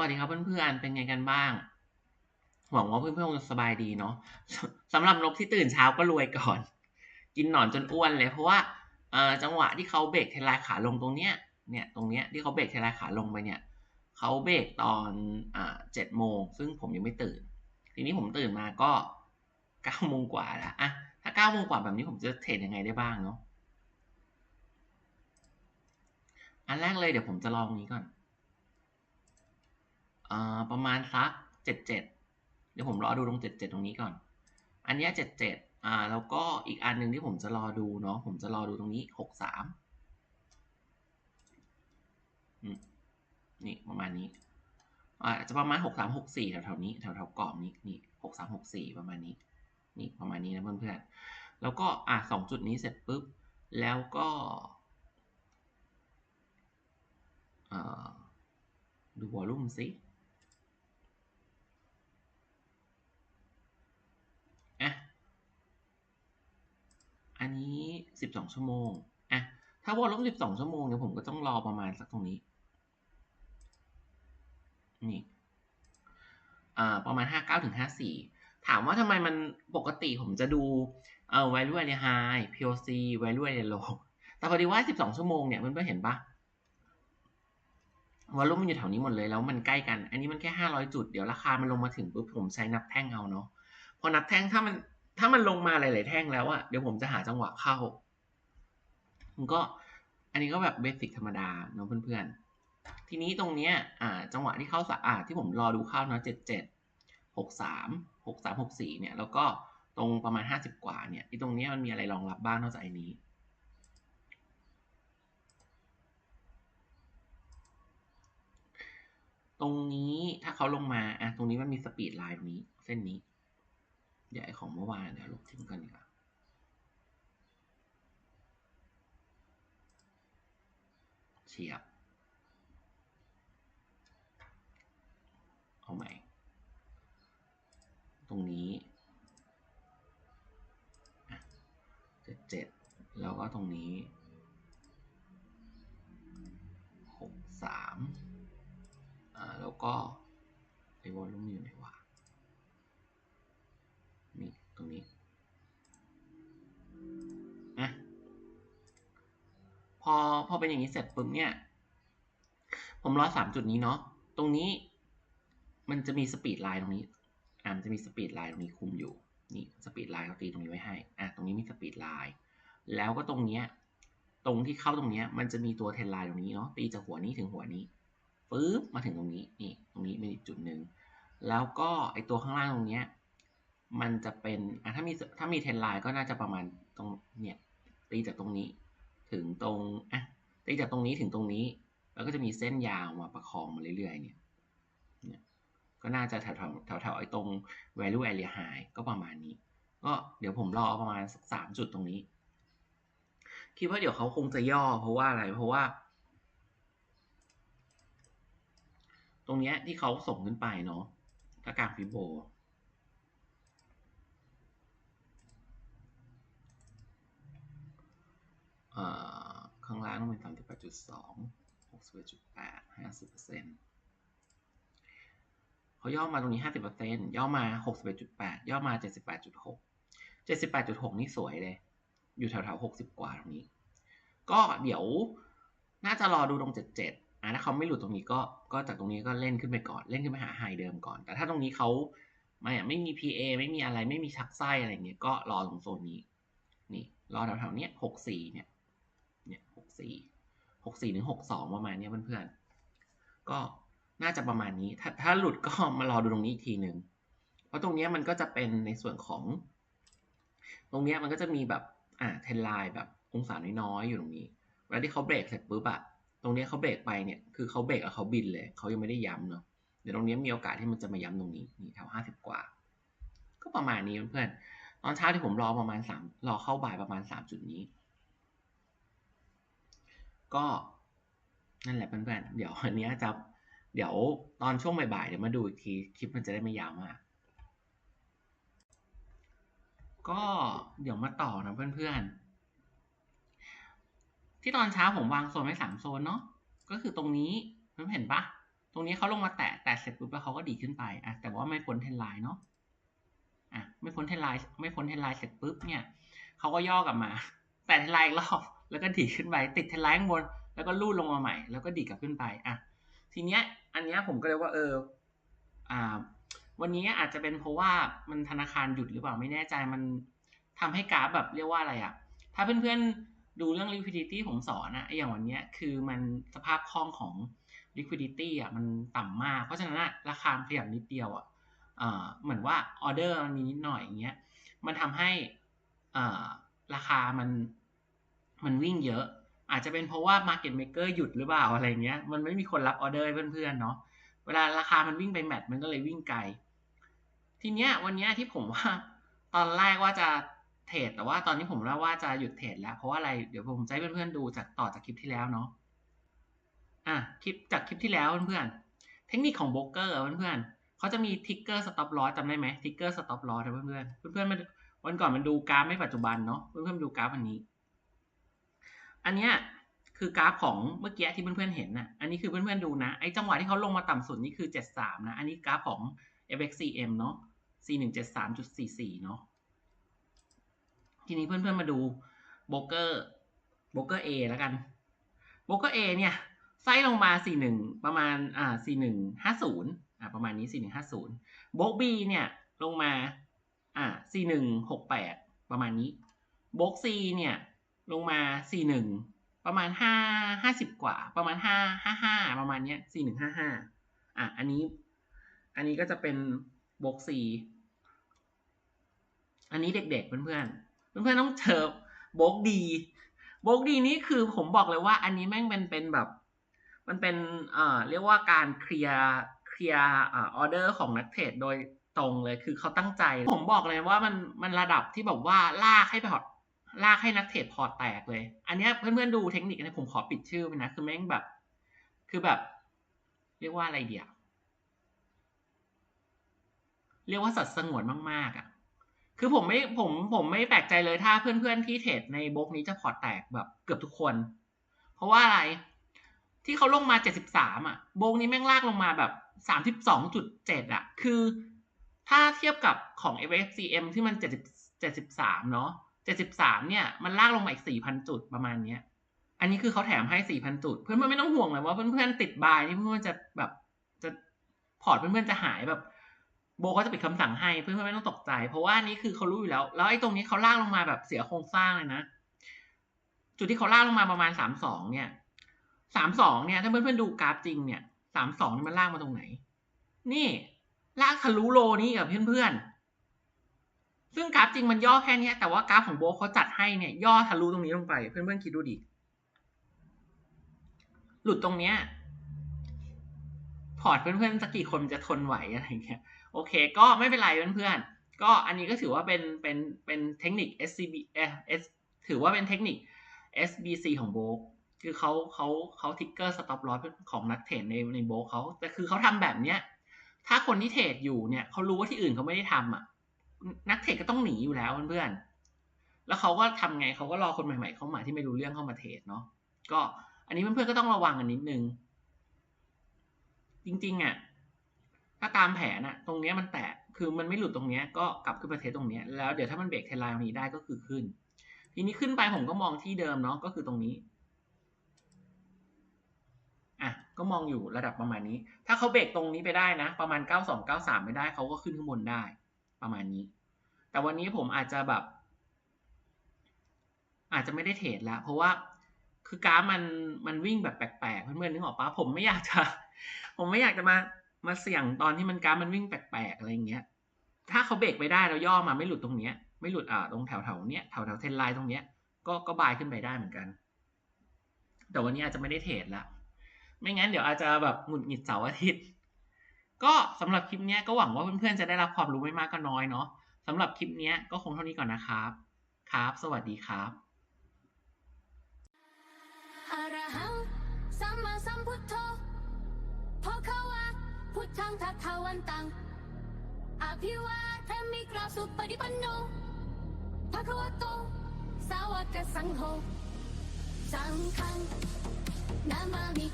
วัสดีครับเพื่อนๆ เป็นไงกันบ้าง หวังว่าเพื่อนๆคงจะสบายดีเนาะสำหรับนกที่ตื่นเช้าก็รวยก่อน กินหนอนจนอ้วนเลย เพราะว่าจังหวะที่เขาเบรกเทลายขาลงตรงเนี้ย เนี่ยตรงเนี้ยที่เขาเบรกเทลายขาลงไปเนี่ยเขาเบรกตอนเจ็ดโมงซึ่งผมยังไม่ตื่น ทีนี้ผมตื่นมาก็เก้าโมงกว่าแล้วอะถ้าเก้าโมงกว่าแบบนี้ผมจะเทรดยังไงได้บ้างเนาะอันแรกเลยเดี๋ยวผมจะลองนี้ก่อน ประมาณสักเจ็ดเจ็ดเดี๋ยวผมรอดูตรงเจ็ดเจ็ดตรงนี้ก่อน อันนี้เจ็ดเจ็ดอ่าแล้วก็อีกอันหนึ่งที่ผมจะรอดูเนาะผมจะรอดูตรงนี้หกสามนี่ประมาณนี้อ่าจะประมาณหกสามหกสี่แถวๆนี้แถวๆกรอบนี้นี่หกสามหกสี่ประมาณนี้นี่ประมาณนี้นะเพื่อนๆแล้วก็อ่าสองจุดนี้เสร็จปุ๊บแล้วก็อ่าดูวอลลุ่มสิ สิบสองชั่วโมงอะถ้าวอลลุ่มสิบสองชั่วโมงเนี่ยผมก็ต้องรอประมาณสักตรงนี้ นี่อ่าประมาณห้าเก้าถึงห้าสี่ถามว่าทำไมมันปกติผมจะดูเอ่อ value area high POC value area low แต่พอดีว่าสิบสองชั่วโมงเนี่ยมันก็เห็นปะวอลุ่มมันอยู่แถวนี้หมดเลยแล้วมันใกล้กัน อันนี้มันแค่ห้าร้อยจุด เดี๋ยวราคามันลงมาถึงปุ๊บผมใช้นับแท่งเอาเนาะ พอนับแท่งถ้ามันถ้ามันลงมาหลาย ๆ แท่งแล้วอะเดี๋ยวผมจะหาจังหวะเข้า มันก็อันนี้ก็แบบเบสิกธรรมดาเนาะเพื่อนๆ ทีนี้ตรงเนี้ยอ่าจังหวะที่เข้าสะอาดที่ผมรอดูเข้าเนาะเจ็ดเจ็ดหกสามหกสามหกสี่เนี่ยแล้วก็ตรงประมาณห้าสิบกว่าเนี่ยที่ตรงเนี้ยมันมีอะไรรองรับบ้างนอกจากไอ้นี้ตรงนี้ถ้าเขาลงมาอะตรงนี้มันมีสปีดไลน์ตรงนี้ เส้นนี้ เดี๋ยวไอของเมื่อวานเดี๋ยวลบทิ้งกันดีกว่า เฉียบ เอาใหม่ ตรงนี้เจ็ดเจ็ดแล้วก็ตรงนี้หกสามอ่า แล้วก็ไอวอลลุ่มอยู่ไหนว อพอเป็นอย่างนี้เสร็จปุ๊บเนี่ย ผมรอสามจุดนี้เนาะ ตรงนี้มันจะมีสปีดไลน์ตรงนี้ อ่ามันจะมีสปีดไลน์ตรงนี้คุมอยู่ นี่สปีดไลน์เขาตีตรงนี้ไว้ให้ อะตรงนี้มีสปีดไลน์แล้วก็ตรงเนี้ย ตรงที่เข้าตรงเนี้ย มันจะมีตัวเทนไลน์ตรงนี้เนาะ ตีจากหัวนี้ถึงหัวนี้ปึ๊บมาถึงตรงนี้ นี่ ตรงนี้เป็นอีกจุดหนึ่ง แล้วก็ไอตัวข้างล่างตรงเนี้ย มันจะเป็น อะถ้ามี ถ้ามีเทนไลน์ก็น่าจะประมาณตรง เนี่ย ตีจากตรงนี้ ถึงตรง อะ ตีจากตรงนี้ถึงตรงนี้ แล้วก็จะมีเส้นยาวมาประคองมาเรื่อยๆเนี่ยก็น่าจะแถวๆแถวๆไอ้ตรง value area high ก็ประมาณนี้ ก็เดี๋ยวผมรอประมาณสามจุดตรงนี้ คิดว่าเดี๋ยวเขาคงจะย่อเพราะว่าอะไร เพราะว่า ตรงเนี้ยที่เขาส่งขึ้นไปเนาะถ้ากลางฟิโบอ่อ ข้างล่างต้องเป็นสามสิบแปดจุดสองหกสิบเอ็ดจุดแปดห้าสิบเปอร์เซ็นต์เขาย่อมาตรงนี้ห้าสิบเปอร์เซ็นต์ย่อมาหกสิบเอ็ดจุดแปดย่อมาเจ็ดสิบแปดจุดหกเจ็ดสิบแปดจุดหกนี่สวยเลย อยู่แถวๆหกสิบกว่าตรงนี้ ก็เดี๋ยวน่าจะรอดูตรงเจ็ดเจ็ดอะถ้าเขาไม่หลุดตรงนี้ก็ก็จากตรงนี้ก็เล่นขึ้นไปก่อนเล่นขึ้นไปหาไฮเดิมก่อน แต่ถ้าตรงนี้เขาไม่ไม่มี PA ไม่มีอะไรไม่มีชักไส้อะไรเงี้ยก็รอตรงโซนนี้ นี่รอแถวๆเนี้ยหกสี่เนี่ย สี่หกสี่ถึงหกสองประมาณนี้เพื่อนๆก็น่าจะประมาณนี้ ถ้าถ้าหลุดก็มารอดูตรงนี้อีกทีหนึ่งเพราะตรงนี้มันก็จะเป็นในส่วนของ ตรงนี้มันก็จะมีแบบอ่าเทนไลน์แบบองศาน้อยๆอยู่ตรงนี้เวลาที่เขาเบรกเสร็จปุ๊บอะตรงนี้เขาเบรกไปเนี่ยคือเขาเบรกแล้วเขาบินเลยเขายังไม่ได้ย้ำเนาะเดี๋ยวตรงนี้มีโอกาสที่มันจะมาย้ำตรงนี้นี่แถวห้าสิบกว่า ก็ประมาณนี้เพื่อนๆตอนเช้าที่ผมรอประมาณสามรอเข้าบ่ายประมาณสามจุดนี้ ก็นั่นแหละเพื่อนๆเดี๋ยวอันนี้จะเดี๋ยวตอนช่วงบ่ายๆเดี๋ยวมาดูอีกทีคลิปมันจะได้ไม่ยาวมาก ก็เดี๋ยวมาต่อนะเพื่อนๆ ที่ตอนเช้าผมวางโซนไว้สามโซนเนาะก็คือตรงนี้เพื่อนเห็นปะตรงนี้เขาลงมาแตะแตะเสร็จปุ๊บแล้วเขาก็ดีขึ้นไปอะแต่ว่าไม่พ้นเทนไลน์เนาะอะไม่พ้นเทนไลน์ไม่พ้นเทนไลน์เสร็จปุ๊บเนี่ยเขาก็ย่อกลับมา แตะเทนไลน์อีกรอบ แล้วก็ดีดขึ้นไปติดเทรนไลน์ข้างบน แล้วก็ลูดลงมาใหม่ แล้วก็ดีดกลับขึ้นไปอะทีเนี้ย อันเนี้ยผมก็เลยว่าเออ อ่า วันนี้อาจจะเป็นเพราะว่ามันธนาคารหยุดหรือเปล่าไม่แน่ใจมันทำให้กราฟแบบเรียกว่าอะไรอะถ้าเพื่อนๆดูเรื่อง liquidity ผมสอนนะไออย่างวันเนี้ยคือมันสภาพคล่องของ liquidity อะมันต่ำมาก เพราะฉะนั้นอะราคาขยับนิดเดียวอะอ่าเหมือนว่าออเดอร์มันมีนิดหน่อยอย่างเงี้ย มันทำให้อ่าราคามัน มันวิ่งเยอะ อาจจะเป็นเพราะว่า market maker หยุดหรือเปล่าอะไรเงี้ย มันไม่มีคนรับออเดอร์เพื่อนๆเนาะ เวลาราคามันวิ่งไปแมทมันก็เลยวิ่งไกล ทีเนี้ยวันเนี้ยที่ผมว่าตอนแรกว่าจะเทรดแต่ว่าตอนนี้ผมว่าว่าจะหยุดเทรดแล้ว เพราะว่าอะไร เดี๋ยวผมจะให้เพื่อนๆดูจากต่อจากคลิปที่แล้วเนาะ อะคลิปจากคลิปที่แล้วเพื่อนๆ เทคนิคของโบรกเกอร์เพื่อนๆเขาจะมีทิกเกอร์สต็อปลอสจำได้ไหมทิกเกอร์สต็อปลอสเพื่อนๆ เพื่อนๆมันวันก่อนมันดูกราฟไม่ปัจจุบันเนาะ เพื่อนๆดูกราฟอันนี้ อันเนี้ยคือกราฟของเมื่อกี้ที่เพื่อนๆเห็นนะอันนี้คือเพื่อนๆดูนะ ไอ้จังหวะที่เขาลงมาต่ำสุดนี่คือ 73 นะ อันนี้กราฟของ FXCM เนาะ C173.44 เนาะ ทีนี้เพื่อนๆมาดูโบรกเกอร์โบรกเกอร์ A แล้วกันโบรกเกอร์ A เนี่ยไส้ลงมา 41 ประมาณอ่า4150อ่าประมาณนี้ 4150โบรก B เนี่ยลงมาอ่า4168 ประมาณนี้โบรก C เนี่ย ลงมา 41 ประมาณห้าห้าสิบกว่า ประมาณห้าห้าห้าประมาณเนี้ยสี่หนึ่งห้าห้าอะ อันนี้ อันนี้ก็จะเป็นบล็อกซีอันนี้เด็กๆ เพื่อนๆ เพื่อนๆ ต้องเจอบล็อกดีบล็อกดีนี่คือผมบอกเลยว่า อันนี้แม่งเป็นเป็นแบบ มันเป็น เอ่อ เรียกว่าการเคลียร์ เคลียร์ อ่ออเดอร์ของนักเทรดโดยตรงเลย คือเขาตั้งใจ ผมบอกเลยว่ามัน มันระดับที่แบบว่าลากให้พอร์ต ลากให้นักเทรดพอร์ตแตกเลย อันนี้เพื่อนๆดูเทคนิคนะผมขอปิดชื่อไปนะ คือแม่งแบบ คือแบบ เรียกว่าอะไรเดียวเรียกว่าสัตว์สงวนมากๆอะ คือผมไม่ผมผมไม่แปลกใจเลยถ้าเพื่อนๆที่เทรดในบล็อกนี้จะพอร์ตแตกแบบเกือบทุกคน เพราะว่าอะไร ที่เขาลงมา73อะโบกนี้แม่งลากลงมาแบบ32.7อะ คือถ้าเทียบกับของ FXCM ที่มัน70 73เนาะ 73เนี่ยมันลากลงมาอีก4,000จุดประมาณเนี้ย อันนี้คือเขาแถมให้4,000จุด เพื่อนๆไม่ต้องห่วงเลยว่าเพื่อนๆติดบายนี่เพื่อนๆจะแบบจะพอร์ตเพื่อนๆจะหายแบบ โบก็จะปิดคำสั่งให้เพื่อนๆไม่ต้องตกใจ เพราะว่านี่คือเขารู้อยู่แล้ว แล้วไอ้ตรงนี้เขาลากลงมาแบบเสียโครงสร้างเลยนะ จุดที่เขาลากลงมาประมาณ32เนี่ยสามสองเนี่ย ถ้าเพื่อนๆดูกราฟจริงเนี่ยสามสองนี่มันลากมาตรงไหน นี่ลากทะลุโลนี่กับเพื่อนๆ ซึ่งกราฟจริงมันย่อแค่นี้แต่ว่ากราฟของโบเขาจัดให้เนี่ยย่อทะลุตรงนี้ลงไป เพื่อนๆคิดดูดิ หลุดตรงเนี้ยพอร์ตเพื่อนๆสักกี่คนจะทนไหวอะไรเงี้ยโอเค ก็ไม่เป็นไรเพื่อนๆก็อันนี้ก็ถือว่าเป็นเป็นเป็นเทคนิค SCB เอสถือว่าเป็นเทคนิค SBC ของโบกคือเขาเขาเขาทิกเกอร์สต็อปลอสของนักเทรดในในโบกเขาแต่คือเขาทำแบบเนี้ยถ้าคนที่เทรดอยู่เนี่ยเขารู้ว่าที่อื่นเขาไม่ได้ทำอะ นักเทรดก็ต้องหนีอยู่แล้วเพื่อนๆแล้วเขาก็ทำไงเขาก็รอคนใหม่ๆเข้ามาที่ไม่รู้เรื่องเข้ามาเทรดเนาะก็อันนี้เพื่อนๆก็ต้องระวังกันนิดนึง จริงๆอะถ้าตามแผนอะตรงเนี้ยมันแตกคือมันไม่หลุดตรงเนี้ยก็กลับขึ้นประเทศตรงเนี้ยแล้วเดี๋ยวถ้ามันเบรกเทรนไลน์ตรงนี้ได้ก็คือขึ้น ทีนี้ขึ้นไปผมก็มองที่เดิมเนาะก็คือตรงนี้อะก็มองอยู่ระดับประมาณนี้ ถ้าเขาเบรกตรงนี้ไปได้นะ ประมาณ 92 93 ไม่ได้เขาก็ขึ้นข้างบนได้ ประมาณนี้ แต่วันนี้ผมอาจจะแบบ อาจจะไม่ได้เทรดแล้ว เพราะว่าคือกราฟมันมันวิ่งแบบแปลกๆเพื่อนๆนึกออกปะผมไม่อยากจะ ผมไม่อยากจะมามาเสี่ยงตอนที่มันกราฟมันวิ่งแปลกๆอะไรอย่างเงี้ย ถ้าเขาเบรกไปได้แล้วย่อมาไม่หลุดตรงเนี้ย ไม่หลุดอ่าตรงแถวๆเนี้ยแถวๆเทนไลน์ตรงเนี้ยก็ก็บายขึ้นไปได้เหมือนกัน แต่วันนี้อาจจะไม่ได้เทรดละไม่งั้นเดี๋ยวอาจจะแบบหงุดหงิดเสาร์อาทิตย์ ก็สำหรับคลิปเนี้ยก็หวังว่าเพื่อนๆจะได้รับความรู้ไม่มากก็น้อยเนาะ สำหรับคลิปนี้ก็คงเท่านี้ก่อนนะครับ ครับ สวัสดีครับอะระหังสัมมาสัมพุทโธภะคะวะพุทธังทัทวันตัง อภิวาทมิกราสุปฏิปันโนภะคะวะโต สาวกสังโฆ สังฆังนามามิ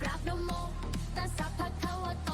กราบนโมตัสสะภะคะวะโต